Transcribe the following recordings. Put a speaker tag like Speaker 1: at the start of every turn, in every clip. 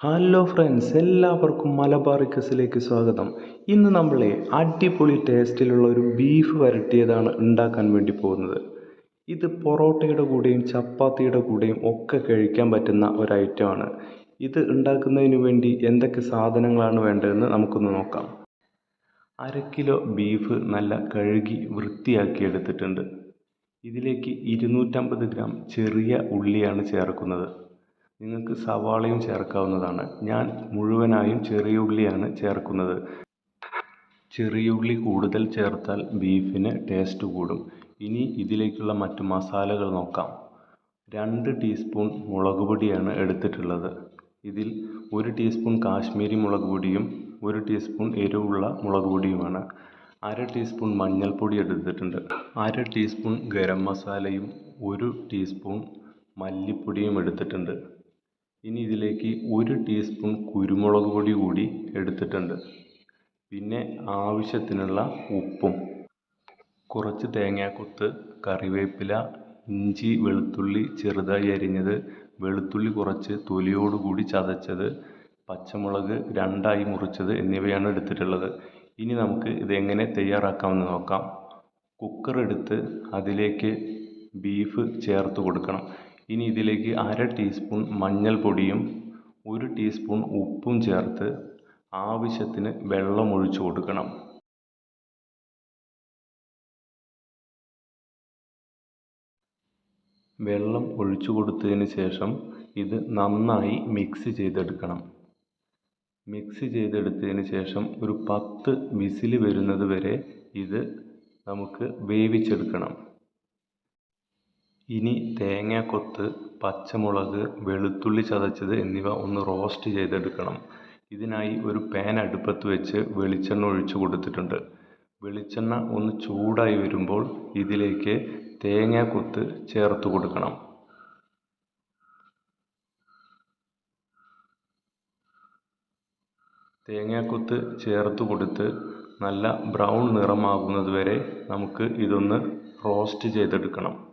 Speaker 1: Hello friends എല്ലാവർക്കും മലബാർ കസിലേക്ക് സ്വാഗതം. ഇന്ന് നമ്മൾ അടിപൊളി ടേസ്റ്റിലുള്ള ഒരു ബീഫ് വരട്ടിയതാണ് ഉണ്ടാക്കാൻ വേണ്ടി പോകുന്നത്. ഇത് പൊറോട്ടയുടെ കൂടെയും ചപ്പാത്തിയുടെ കൂടെയും ഒക്കെ കഴിക്കാൻ പറ്റുന്ന ഒരു ഐറ്റമാണ് ഇത് ഉണ്ടാക്കുന്നതിന് വേണ്ടി എന്തൊക്കെ സാധനങ്ങളാണ് വേണ്ടതെന്ന് നമുക്കൊന്ന് നോക്കാം. അര കിലോ ബീഫ് നല്ല കഴുകി വൃത്തിയാക്കി എടുത്തിട്ടുണ്ട്. ഇതിലേക്ക് ഇരുന്നൂറ്റമ്പത് ഗ്രാം ചെറിയ ഉള്ളിയാണ് ചേർക്കുന്നത്. നിങ്ങൾക്ക് സവാളയും ചേർക്കാവുന്നതാണ്. ഞാൻ മുഴുവനായും ചെറിയ ഉള്ളിയാണ് ചേർക്കുന്നത്. ചെറിയ ഉള്ളി കൂടുതൽ ചേർത്താൽ ബീഫിന് ടേസ്റ്റ് കൂടും. ഇനി ഇതിലേക്കുള്ള മറ്റു മസാലകൾ നോക്കാം. രണ്ട് ടീസ്പൂൺ മുളക് പൊടിയാണ് എടുത്തിട്ടുള്ളത്. ഇതിൽ ഒരു ടീസ്പൂൺ കാശ്മീരി മുളക് പൊടിയും ഒരു ടീസ്പൂൺ എരിവുള്ള മുളക് പൊടിയുമാണ്. അര ടീസ്പൂൺ മഞ്ഞൾപ്പൊടി എടുത്തിട്ടുണ്ട്. അര ടീസ്പൂൺ ഗരം മസാലയും ഒരു ടീസ്പൂൺ മല്ലിപ്പൊടിയും എടുത്തിട്ടുണ്ട്. ഇനി ഇതിലേക്ക് ഒരു ടീസ്പൂൺ കുരുമുളക് പൊടി കൂടി എടുത്തിട്ടുണ്ട്. പിന്നെ ആവശ്യത്തിനുള്ള ഉപ്പും കുറച്ച് തേങ്ങാക്കൊത്ത് കറിവേപ്പില ഇഞ്ചി വെളുത്തുള്ളി ചെറുതായി അരിഞ്ഞത് വെളുത്തുള്ളി കുറച്ച് തൊലിയോട് കൂടി ചതച്ചത് പച്ചമുളക് രണ്ടായി മുറിച്ചത് എന്നിവയാണ് എടുത്തിട്ടുള്ളത്. ഇനി നമുക്ക് ഇതെങ്ങനെ തയ്യാറാക്കാമെന്ന് നോക്കാം. കുക്കർ എടുത്ത് അതിലേക്ക് ബീഫ് ചേർത്ത് കൊടുക്കണം. ഇനി ഇതിലേക്ക് അര ടീസ്പൂൺ മഞ്ഞൾപ്പൊടിയും ഒരു ടീസ്പൂൺ ഉപ്പും ചേർത്ത് ആവശ്യത്തിന് വെള്ളം ഒഴിച്ചു കൊടുക്കണം. വെള്ളം ഒഴിച്ചു കൊടുത്തതിന് ശേഷം ഇത് നന്നായി മിക്സ് ചെയ്തെടുക്കണം. മിക്സ് ചെയ്തെടുത്തതിന് ശേഷം ഒരു പത്ത് വിസിൽ വരുന്നത് വരെ ഇത് നമുക്ക് വേവിച്ചെടുക്കണം. ഇനി തേങ്ങാക്കൊത്ത് പച്ചമുളക് വെളുത്തുള്ളി ചതച്ചത് എന്നിവ ഒന്ന് റോസ്റ്റ് ചെയ്തെടുക്കണം. ഇതിനായി ഒരു പാൻ അടുപ്പത്ത് വെച്ച് വെളിച്ചെണ്ണ ഒഴിച്ച് കൊടുത്തിട്ടുണ്ട്. വെളിച്ചെണ്ണ ഒന്ന് ചൂടായി വരുമ്പോൾ ഇതിലേക്ക് തേങ്ങാക്കൊത്ത് ചേർത്ത് കൊടുക്കണം. തേങ്ങാക്കൊത്ത് ചേർത്ത് കൊടുത്ത് നല്ല ബ്രൗൺ നിറമാകുന്നത് വരെ നമുക്ക് ഇതൊന്ന് റോസ്റ്റ് ചെയ്തെടുക്കണം.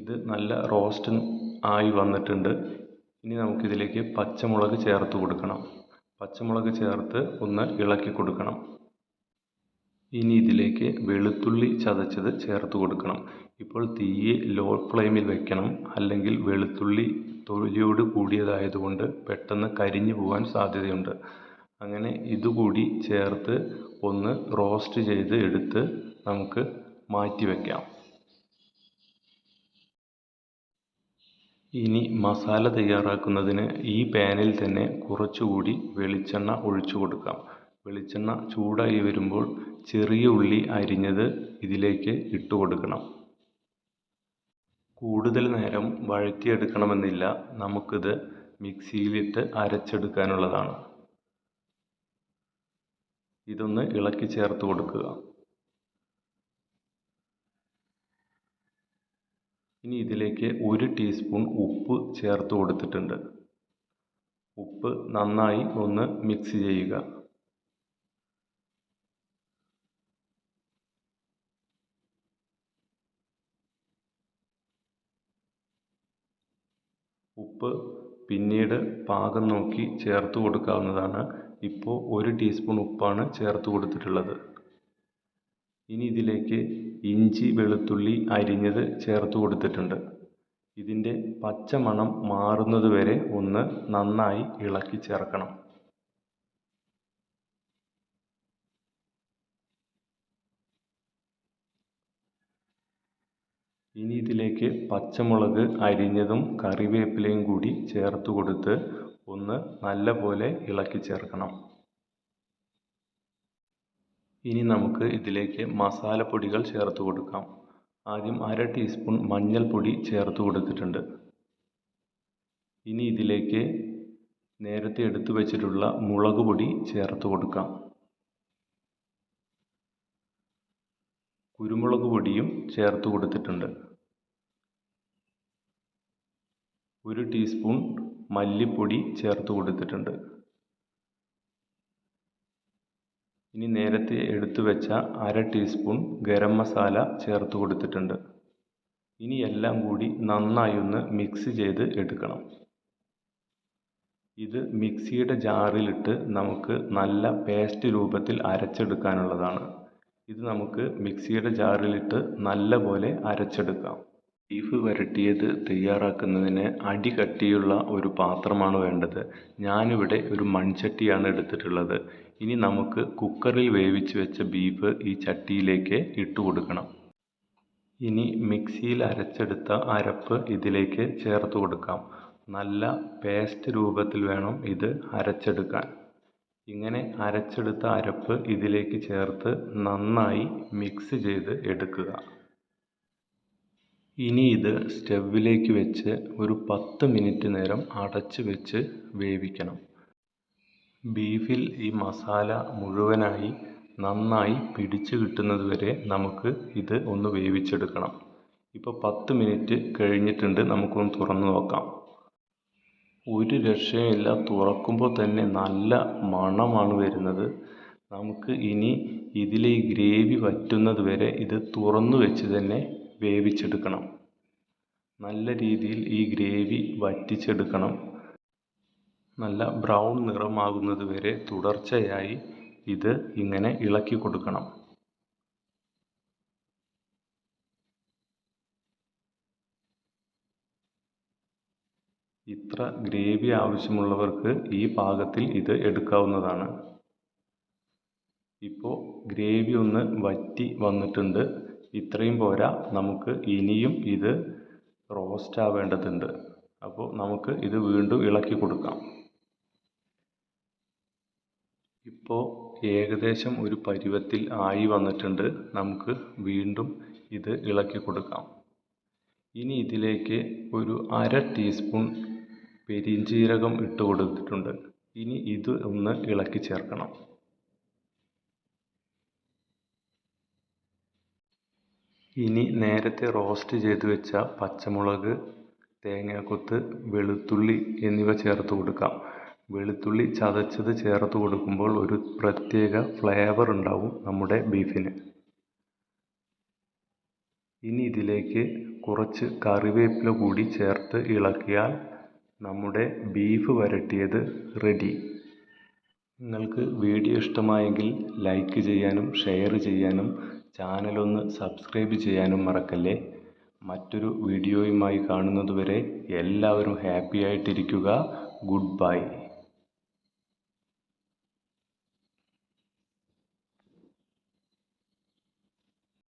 Speaker 1: ഇത് നല്ല റോസ്റ്റ് ആയി വന്നിട്ടുണ്ട്. ഇനി നമുക്കിതിലേക്ക് പച്ചമുളക് ചേർത്ത് കൊടുക്കണം. പച്ചമുളക് ചേർത്ത് ഒന്ന് ഇളക്കി കൊടുക്കണം. ഇനി ഇതിലേക്ക് വെളുത്തുള്ളി ചതച്ചത് ചേർത്ത് കൊടുക്കണം. ഇപ്പോൾ തീയെ ലോ ഫ്ലെയിമിൽ വെക്കണം. അല്ലെങ്കിൽ വെളുത്തുള്ളി തൊലിയോട് കൂടിയതായതുകൊണ്ട് പെട്ടെന്ന് കരിഞ്ഞു പോകാൻ സാധ്യതയുണ്ട്. അങ്ങനെ ഇതുകൂടി ചേർത്ത് ഒന്ന് റോസ്റ്റ് ചെയ്ത് എടുത്ത് നമുക്ക് മാറ്റി വയ്ക്കാം ഇനി മസാല തയ്യാറാക്കുന്നതിന് ഈ പാനിൽ തന്നെ കുറച്ചുകൂടി വെളിച്ചെണ്ണ ഒഴിച്ചു കൊടുക്കാം. വെളിച്ചെണ്ണ ചൂടായി വരുമ്പോൾ ചെറിയ ഉള്ളി അരിഞ്ഞത് ഇതിലേക്ക് ഇട്ട് കൊടുക്കണം. കൂടുതൽ നേരം വഴറ്റിയെടുക്കണമെന്നില്ല. നമുക്കിത് മിക്സിയിലിട്ട് അരച്ചെടുക്കാനുള്ളതാണ്. ഇതൊന്ന് ഇളക്കി ചേർത്ത് കൊടുക്കുക. ഇനി ഇതിലേക്ക് ഒരു ടീസ്പൂൺ ഉപ്പ് ചേർത്ത് കൊടുത്തിട്ടുണ്ട്. ഉപ്പ് നന്നായി ഒന്ന് മിക്സ് ചെയ്യുക. ഉപ്പ് പിന്നീട് പാകം നോക്കി ചേർത്ത് കൊടുക്കാവുന്നതാണ്. ഇപ്പോൾ ഒരു ടീസ്പൂൺ ഉപ്പാണ് ചേർത്ത് കൊടുത്തിട്ടുള്ളത്. ഇനി ഇതിലേക്ക് ഇഞ്ചി വെളുത്തുള്ളി അരിഞ്ഞത് ചേർത്ത് കൊടുത്തിട്ടുണ്ട്. ഇതിന്റെ പച്ച മണം മാറുന്നത് വരെ ഒന്ന് നന്നായി ഇളക്കി ചേർക്കണം. ഇനി ഇതിലേക്ക് പച്ചമുളക് അരിഞ്ഞതും കറിവേപ്പിലയും കൂടി ചേർത്ത് കൊടുത്ത് ഒന്ന് നല്ലപോലെ ഇളക്കി ചേർക്കണം. ഇനി നമുക്ക് ഇതിലേക്ക് മസാലപ്പൊടികൾ ചേർത്ത് കൊടുക്കാം. ആദ്യം അര ടീസ്പൂൺ മഞ്ഞൾപ്പൊടി ചേർത്ത് കൊടുത്തിട്ടുണ്ട്. ഇനി ഇതിലേക്ക് നേരത്തെ എടുത്തു വച്ചിട്ടുള്ള മുളക് പൊടി ചേർത്ത് കൊടുക്കാം. കുരുമുളക് പൊടിയും ചേർത്ത് കൊടുത്തിട്ടുണ്ട്. ഒരു ടീസ്പൂൺ മല്ലിപ്പൊടി ചേർത്ത് കൊടുത്തിട്ടുണ്ട്. ഇനി നേരത്തെ എടുത്തു വെച്ച അര ടീസ്പൂൺ ഗരം മസാല ചേർത്ത് കൊടുത്തിട്ടുണ്ട്. ഇനി എല്ലാം കൂടി നന്നായി ഒന്ന് മിക്സ് ചെയ്ത് എടുക്കണം. ഇത് മിക്സിയുടെ ജാറിലിട്ട് നമുക്ക് നല്ല പേസ്റ്റ് രൂപത്തിൽ അരച്ചെടുക്കാനുള്ളതാണ്. ഇത് നമുക്ക് മിക്സിയുടെ ജാറിലിട്ട് നല്ല പോലെ അരച്ചെടുക്കാം. ബീഫ് വരട്ടിയത് തയ്യാറാക്കുന്നതിന് അടി കട്ടിയുള്ള ഒരു പാത്രമാണ് വേണ്ടത്. ഞാനിവിടെ ഒരു മൺചട്ടിയാണ് എടുത്തിട്ടുള്ളത്. ഇനി നമുക്ക് കുക്കറിൽ വേവിച്ച് വെച്ച ബീഫ് ഈ ചട്ടിയിലേക്ക് ഇട്ട് കൊടുക്കണം. ഇനി മിക്സിയിൽ അരച്ചെടുത്ത അരപ്പ് ഇതിലേക്ക് ചേർത്ത് കൊടുക്കാം. നല്ല പേസ്റ്റ് രൂപത്തിൽ വേണം ഇത് അരച്ചെടുക്കാൻ. ഇങ്ങനെ അരച്ചെടുത്ത അരപ്പ് ഇതിലേക്ക് ചേർത്ത് നന്നായി മിക്സ് ചെയ്ത് എടുക്കുക. ഇനി ഇത് സ്റ്റവിലേക്ക് വെച്ച് ഒരു പത്ത് മിനിറ്റ് നേരം അടച്ച് വെച്ച് വേവിക്കണം. ബീഫിൽ ഈ മസാല മുഴുവനായി നന്നായി പിടിച്ച് കിട്ടുന്നത് വരെ നമുക്ക് ഇത് ഒന്ന് വേവിച്ചെടുക്കണം. ഇപ്പോൾ പത്ത് മിനിറ്റ് കഴിഞ്ഞിട്ടുണ്ട് നമുക്കൊന്ന് തുറന്ന് നോക്കാം. ഒരു രക്ഷയുമില്ല തുറക്കുമ്പോൾ തന്നെ നല്ല മണമാണ് വരുന്നത്. നമുക്ക് ഇനി ഇതിലെ ഗ്രേവി വറ്റുന്നത് വരെ ഇത് തുറന്നു വെച്ച് തന്നെ വേവിച്ചെടുക്കണം. നല്ല രീതിയിൽ ഈ ഗ്രേവി വറ്റിച്ചെടുക്കണം. നല്ല ബ്രൗൺ നിറമാകുന്നത് വരെ തുടർച്ചയായി ഇത് ഇങ്ങനെ ഇളക്കി കൊടുക്കണം. ഇത്ര ഗ്രേവി ആവശ്യമുള്ളവർക്ക് ഈ പാകത്തിൽ ഇത് എടുക്കാവുന്നതാണ്. ഇപ്പോൾ ഗ്രേവി ഒന്ന് വറ്റി വന്നിട്ടുണ്ട്. ഇത്രയും പോരാ നമുക്ക് ഇനിയും ഇത് റോസ്റ്റ് ആവേണ്ടതുണ്ട്. അപ്പോൾ നമുക്ക് ഇത് വീണ്ടും ഇളക്കി കൊടുക്കാം. ഇപ്പോൾ ഏകദേശം ഒരു പരുവത്തിൽ ആയി വന്നിട്ടുണ്ട്. നമുക്ക് വീണ്ടും ഇത് ഇളക്കി കൊടുക്കാം. ഇനി ഇതിലേക്ക് ഒരു അര ടീസ്പൂൺ പെരിഞ്ജീരകം ഇട്ട് കൊടുത്തിട്ടുണ്ട്. ഇനി ഇത് ഒന്ന് ഇളക്കി ചേർക്കണം. ഇനി നേരത്തെ റോസ്റ്റ് ചെയ്ത് വെച്ച പച്ചമുളക് തേങ്ങാക്കൊത്ത് വെളുത്തുള്ളി എന്നിവ ചേർത്ത് കൊടുക്കാം. വെളുത്തുള്ളി ചതച്ചത് ചേർത്ത് കൊടുക്കുമ്പോൾ ഒരു പ്രത്യേക ഫ്ലേവർ ഉണ്ടാവും നമ്മുടെ ബീഫിന് ഇനി ഇതിലേക്ക് കുറച്ച് കറിവേപ്പില കൂടി ചേർത്ത് ഇളക്കിയാൽ നമ്മുടെ ബീഫ് വരട്ടിയത് റെഡി നിങ്ങൾക്ക് വീഡിയോ ഇഷ്ടമായെങ്കിൽ ലൈക്ക് ചെയ്യാനും ഷെയർ ചെയ്യാനും ചാനലൊന്ന് സബ്സ്ക്രൈബ് ചെയ്യാനും മറക്കല്ലേ? മറ്റൊരു വീഡിയോയുമായി കാണുന്നതുവരെ എല്ലാവരും ഹാപ്പി ആയിട്ടിരിക്കുക. Good bye